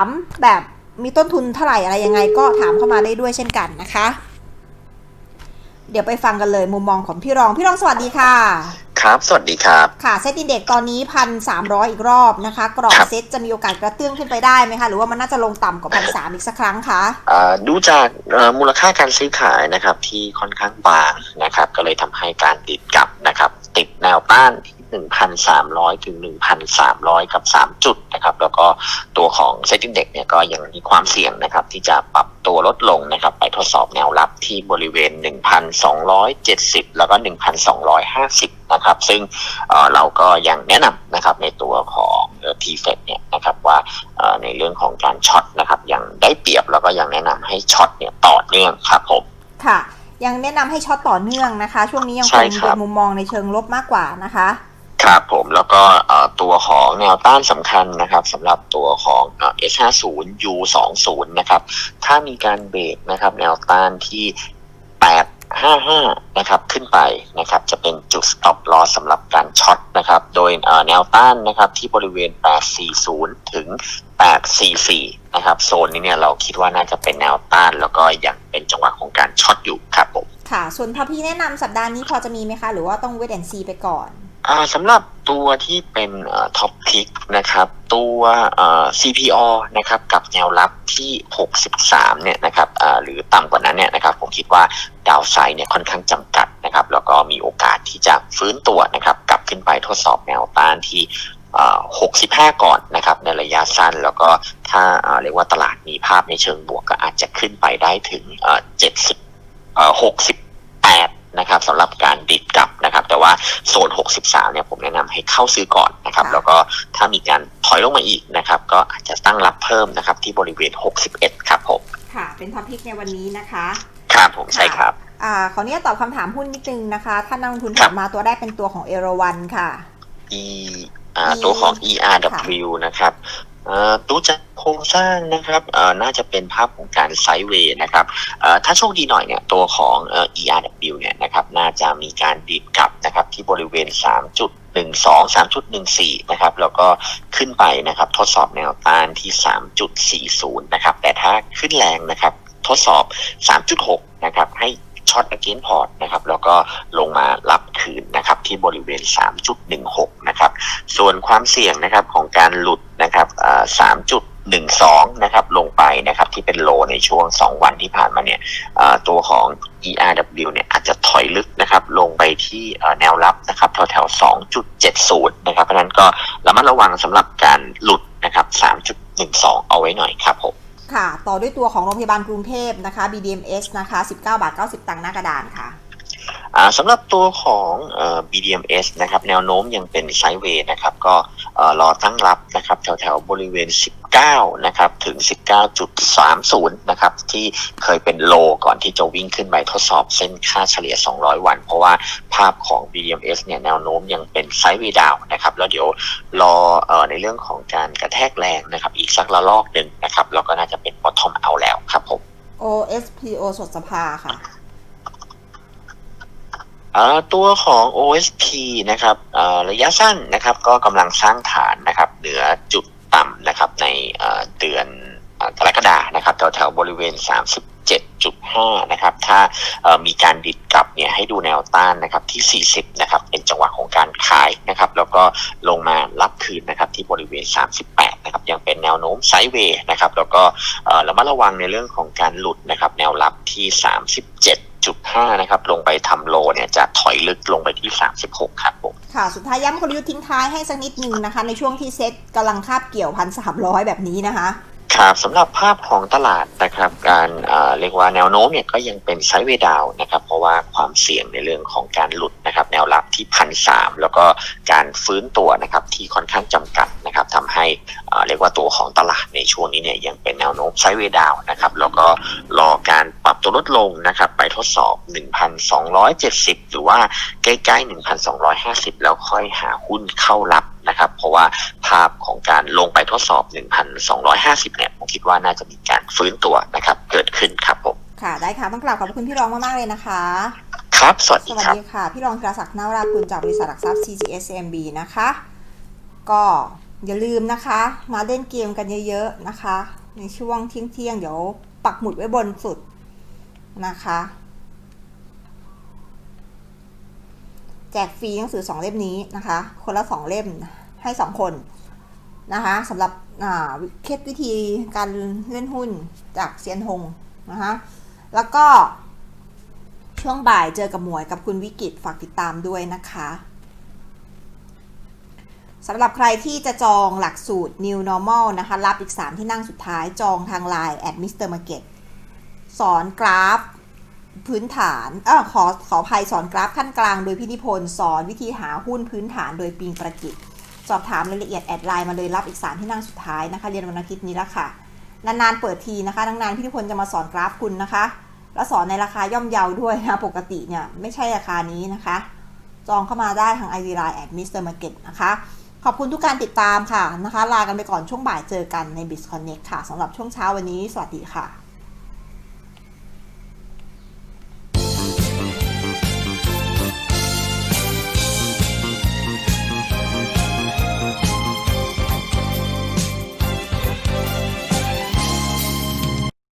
ถามแบบมีต้นทุนเท่าไหร่อะไรยังไงก็ถามเข้ามาได้ด้วยเช่นกันนะคะ เดี๋ยวไปฟังกันเลยมุมมองของพี่รอง พี่รองสวัสดีค่ะ ครับ สวัสดีครับ ค่ะเซตอินเด็กตอนนี้พันสามร้อยอีกรอบนะคะ กรอบครับเซตจะมีโอกาสกระเตื้องขึ้นไปได้ไหมคะ หรือว่ามันน่าจะลงต่ำกว่าพันสามอีกสักครั้งคะอ่าดูจากเอ่อมูลค่าการซื้อขายนะครับที่ค่อนข้างบางนะครับ ก็เลยทำให้การติดกลับนะครับ ติดแนวต้านที่ 1,300 ถึง 1,300 กับ 3 จุดนะครับ แล้วก็ตัวของเซ็ต i ิ d เด็กเนี่ยก็ยังมีความเสี่ยงนะครับที่จะปรับตัวลดลงนะครับไปทดสอบแนวรับที่บริเวณ 1,270 แล้วก็ 1,250 นะครับ ซึ่งเอ่อเราก็ยังแนะนำนะครับในตัวของทีเฟกเนี่ยนะครับว่าเอ่อในเรื่องของการช็อตนะครับยังได้เปรียบแล้วก็ยังแนะนำให้ช็อตเนี่ยต่อเนื่องครับผมค่ะยังแนะนำให้ช็อตต่อเนื่องนะคะ ช่วงนี้ยังใช่คงครับเป็นมุมมองในเชิงลบมากกว่านะคะ ครับผมแล้วก็ตัวของแนวต้านสำคัญนะครับสำหรับตัวของ S 5 0 U20 นะครับ ถ้ามีการเบรกนะครับ แนวต้านที่ 855 นะครับขึ้นไปนะครับ จะเป็นจุด stop loss สำหรับการช็อตนะครับ โดยแนวต้านนะครับที่บริเวณ 840 ถึง 844 นะครับ โซนนี้เนี่ยเราคิดว่าน่าจะเป็นแนวต้าน แล้วก็ยังเป็นจังหวะของการช็อตอยู่ครับผมค่ะ ส่วนพาพี่แนะนำสัปดาห์นี้พอจะมีไหมคะ หรือว่าต้องเวทแอนซีไปก่อน อ่าสำหรับตัวที่เป็นท็อปพิกนะครับตัวอ่อ CPO นะครับกับแนวรับที่ 63เนี่ยนะครับอ่าหรือต่ำกว่านั้นเนี่ยนะครับผมคิดว่าดาวไซด์เนี่ยค่อนข้างจำกัดนะครับแล้วก็มีโอกาสที่จะฟื้นตัวนะครับกลับขึ้นไปทดสอบแนวต้านที่65 ก่อนนะครับในระยะสั้นแล้วก็ถ้าเรียกว่าตลาดมีภาพในเชิงบวกก็อาจจะขึ้นไปได้ถึงเอ่อ70 68 นะครับสำหรับการดิดกลับนะครับ แต่ว่าโซน 63 เนี่ยผมแนะนำให้เข้าซื้อก่อนนะครับค่ะแล้วก็ถ้ามีการถอยลงมาอีกนะครับก็อาจจะตั้งรับเพิ่มนะครับที่บริเวณ 61 ครับผมค่ะเป็นท็อปพิกในวันนี้นะคะครับผมใช่ครับอ่าขออนุญาตตอบคำถามหุ้นนิดนึงนะคะท่านนักลงทุนครัถาบมมาตัวได้เป็นตัวของเอราวันค่ะ E อ่า E ตัวของ ERW นะครับเอ่อ ดูจากโครงสร้างนะครับน่าจะเป็นภาพของการไซด์เวย์นะครับถ้าโชคดีหน่อยเนี่ยตัวของ ERW เนี่ยนะครับน่าจะมีการดีดกลับนะครับที่บริเวณ3.12 3.14นะครับแล้วก็ขึ้นไปนะครับทดสอบแนวต้านที่3.40นะครับแต่ถ้าขึ้นแรงนะครับทดสอบ3.6นะครับให้ช็อต again port นะครับแล้วก็ลงมารับคืนนะครับที่บริเวณ 3.16 นะครับ ส่วนความเสี่ยงนะครับของการหลุด นะครับอ่า3.12นะครับลงไปนะครับที่เป็นโลในช่วง2วันที่ผ่านมาเนี่ยอ่าตัวของ ERW เนี่ยอาจจะถอยลึกนะครับลงไปที่เอ่อแนวรับนะครับแถวแถวๆ2.70นะครับเพราะฉะนั้นก็ระมัดระวังสำหรับการหลุดนะครับ3.12เอาไว้หน่อยครับผมค่ะ ต่อด้วยตัวของโรงพยาบาลกรุงเทพนะคะ BDMS นะคะ 19 บาท 90 ตังค์หน้ากระดานค่ะอ่าสำหรับตัวของเอ่อ BDMs นะครับ แนวโน้มยังเป็นไซด์เวย์นะครับ ก็เอ่อ รอตั้งรับนะครับแถวๆบริเวณ 19 นะครับ ถึง 19.30 นะครับ ที่เคยเป็นโลก่อนที่จะวิ่งขึ้นไปทดสอบเส้นค่าเฉลี่ย 200 วัน เพราะว่าภาพของ BDMs เนี่ยแนวโน้มยังเป็นไซด์วย์ดาวนะครับ แล้วเดี๋ยวรอออในเรื่องของการกระแทกแรงนะครับ อีกสักระลอกหนึ่งนะครับ แล้วก็น่าจะเป็น bottom out แล้วครับผม OSPO สดสภาค่ะ ตัวของ OSP นะครับระยะสั้นนะครับก็กำลังสร้างฐานนะครับเหนือจุดต่ำนะครับในเดือนกรกฎานะครับแถวๆบริเวณ37.5 นะครับ ถ้ามีการดิดกลับเนี่ยให้ดูแนวต้านนะครับที่ 40 นะครับ เป็นจังหวะของการขายนะครับ แล้วก็ลงมารับคืนนะครับที่บริเวณ 38 นะครับ ยังเป็นแนวโน้มไซด์เวย์นะครับ แล้วก็ระมัดระวังในเรื่องของการหลุดนะครับ แนวรับที่ 37.5นะครับ ลงไปทำโลเนี่ยจะถอยลึกลงไปที่ 36 ครับผม ค่ะ สุดท้ายย้ำกลยุทธ์ทิ้งท้ายให้สักนิดนึงนะคะ ในช่วงที่เซ็ตกำลังคาบเกี่ยวพันสามร้อยแบบนี้นะคะครับสำหรับภาพของตลาดนะครับ การเอ่อเรียกว่าแนวโน้มเนี่ยก็ยังเป็นไซด์เวย์ดาวน์นะครับ เพราะว่าความเสี่ยงในเรื่องของการหลุดนะครับแนวรับที่พันสามแล้วก็การฟื้นตัวนะครับที่ค่อนข้างจำกัดนะครับทำให้เอ่อเรียกว่าตัวของตลาดในช่วงนี้เนี่ยยังเป็นแนวโน้มไซด์เวย์ดาวน์นะครับแล้วก็รอการปรับ ตัวลดลงนะครับ ไปทดสอบ 1,270 หรือว่าใกล้ๆ 1,250 แล้วค่อยหาหุ้นเข้ารับนะครับ เพราะว่าภาพของการลงไปทดสอบ 1,250 เนี่ยผมคิดว่าน่าจะมีการฟื้นตัวนะครับ เกิดขึ้นครับผม ค่ะ ได้ค่ะ ต้องกราบขอบคุณพี่รองมาก ๆ เลยนะคะ ครับ สวัสสดีวัสครับดีค่ะ พี่รองธีรศักดิ์นาวรากุลจากบริษัทหลักทรัพย์ CGS CMB นะคะ ก็อย่าลืมนะคะ มาเล่นเกมกันเยอะ ๆ นะคะ ในช่วงเที่ยงๆเดี๋ยวปักหมุดไว้บนสุด นะคะ แจกฟรีหนังสือสองเล่มนี้นะคะ คนละสองเล่มให้สองคนนะคะสำหรับเคล็ดวิธีการเล่นหุ้นจากเซียนฮงนะคะแล้วก็ช่วงบ่ายเจอกับหมวยกับคุณวิกิตฝากติดตามด้วยนะคะสำหรับใครที่จะจองหลักสูตร New Normal นะคะ รับอีก 3 ที่นั่งสุดท้ายจองทาง Line at Mr. Market สอนกราฟพื้นฐานเออขอขอภัยสอนกราฟขั้นกลางโดยพิธิพลสอนวิธีหาหุ้นพื้นฐานโดยปิงประกิจ สอบถามรายละเอียดแอดไลน์มาเลยรับอีก3ที่นั่งสุดท้ายนะคะ เรียนวันอาทิตย์นี้แล้วค่ะ นานๆเปิดทีนะคะนานๆพิธิพลจะมาสอนกราฟคุณนะคะ แล้วสอนในราคาย่อมเยาด้วยนะปกติเนี่ยไม่ใช่ราคานี้นะคะ จองเข้ามาได้ทาง ID Line at Mr. Market นะคะขอบคุณทุกการติดตามค่ะนะคะ ลากันไปก่อนช่วงบ่ายเจอกันใน b i z Connect ค่ะสำหรับช่วงเช้าวันนี้ สวัสดีค่ะ